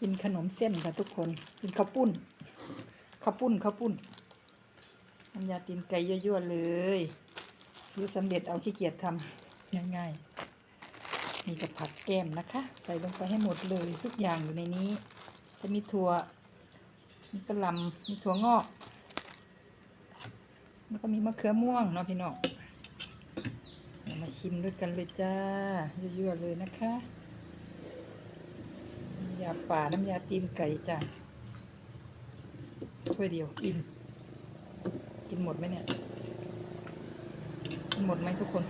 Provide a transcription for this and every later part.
กินขนมเส้นค่ะทุกคน กินข้าวปุ้นข้าวปุ้นข้าวปุ้นน้ำยาตีนไก่ยั่วๆเลย ซื้อสำเร็จเอาขี้เกียจทำง่ายๆมีกับผักแก้มนะคะ ใส่ลงไปให้หมดเลยทุกอย่างอยู่ในนี้ จะมีถั่วมีกระหลำมีถั่วงอกแล้วก็มีมะเขือม่วงเนาะพี่น้องมาชิมด้วยกันเลยจ้ายั่วๆเลยนะคะาป่าน้ำยาตีนไก่จ้าถ้วยเดียวอิ่มกินหมดไหมเนี่ย กินหมดไหมทุกคน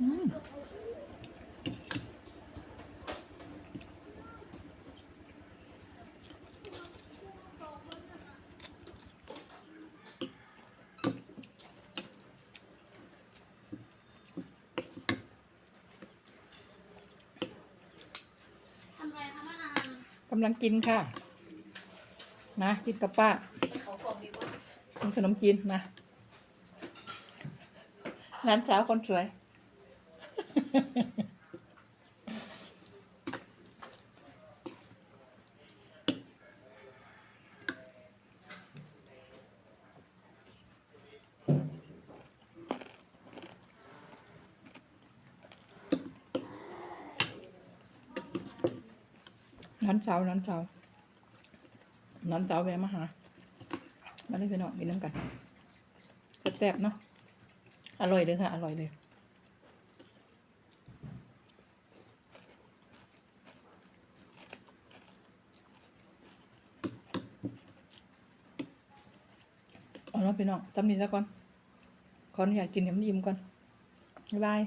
อืม ทำไรคะมะนาว กำลังกินค่ะ นะกินกับป้าขอของดีกว่ากินขนมจีนมาร้านสาวคนสวย ร้านสาวร้านสาวร้านสาวแวะมาหามาเลยพี่น้องกินน้ำกันแซ่บๆเนาะอร่อยเลยค่ะ อร่อยเลยเอาเนาะพี่น้องจำนี้ซะก่อน ขออนุญาตกินน้ำยิ้มก่อน บ๊ายบาย